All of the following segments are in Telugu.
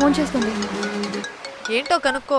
ఫోన్ చేస్తుంది. ఏంటో కనుక్కో.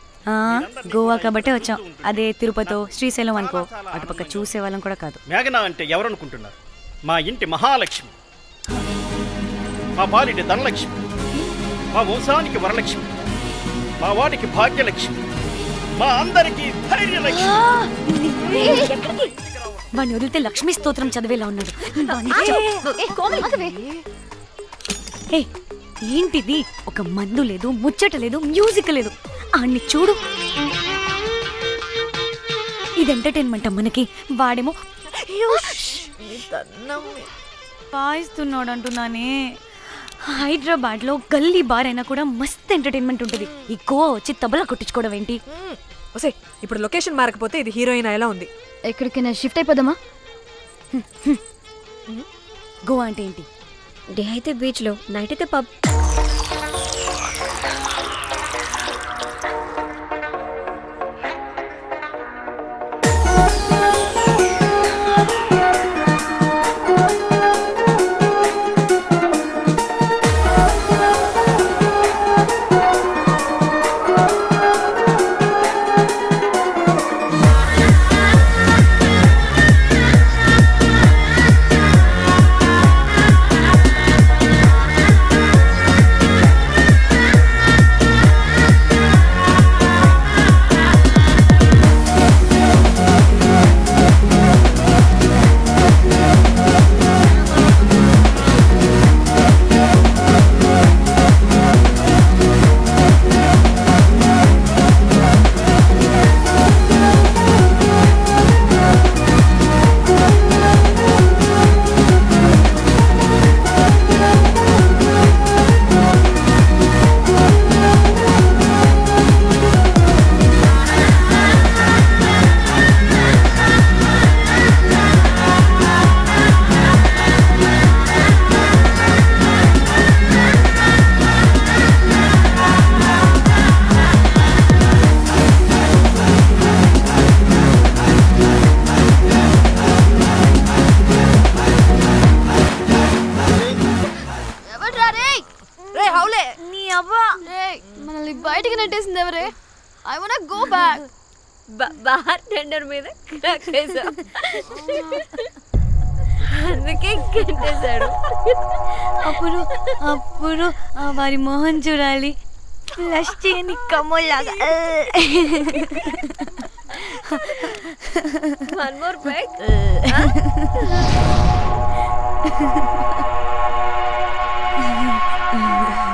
గోవా కాబట్టే వచ్చాం. అదే తిరుపతో శ్రీశైలం అనుకో. అటుపక్క చూసే వాళ్ళం కూడా కాదు. మేఘన అంటే ఎవరనుకుంటున్నారు? మా ఇంటి మహాలక్ష్మి. మా పాలిటి ధనలక్ష్మి. మా వంశానికి వరలక్ష్మి. మా వాడికి భాగ్యలక్ష్మి. మా అందరికీ ధైర్యలక్ష్మి. వాడిని వదిలితే లక్ష్మీ స్తోత్రం చదివేలా ఉన్నాడు. ఏంటిది? ఒక మందు లేదు ముచ్చట లేదు మ్యూజిక్ లేదు. ఆడిని చూడు. ఇది ఎంటర్టైన్మెంట్ మనకి. వాడేమో వాయిస్తున్నాడు అంటున్నానే హైదరాబాద్లో గల్లీ బార్ అయినా కూడా మస్త్ ఎంటర్టైన్మెంట్ ఉంటుంది. ఈ గోవా వచ్చి తబలా కొట్టించుకోవడం ఏంటి? ఒసే ఇప్పుడు లొకేషన్ మారకపోతే ఇది హీరోయిన్ ఎలా ఉంది. ఎక్కడికైనా షిఫ్ట్ అయిపోదామా? గోవా అంటే ఏంటి? డే అయితే బీచ్లో నైట్ అయితే పబ్ రే హౌలే! నీ అవ్వా! రేయ్, మనల్ని బయటికి నెట్టేసింది ఎవరే? I want go back bartender మీద వేసాం. అందుకే కట్టేశాడు అప్పుడు అప్పుడు వారి మొహం చూడాలి. ఫ్లష్ చేయని కమ్మలాగా one more back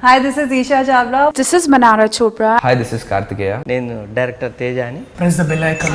Hi, this is Isha Chavla. This is Manara Chopra. Hi this is Karthikeya నేను డైరెక్టర్ తేజ అని press the bell icon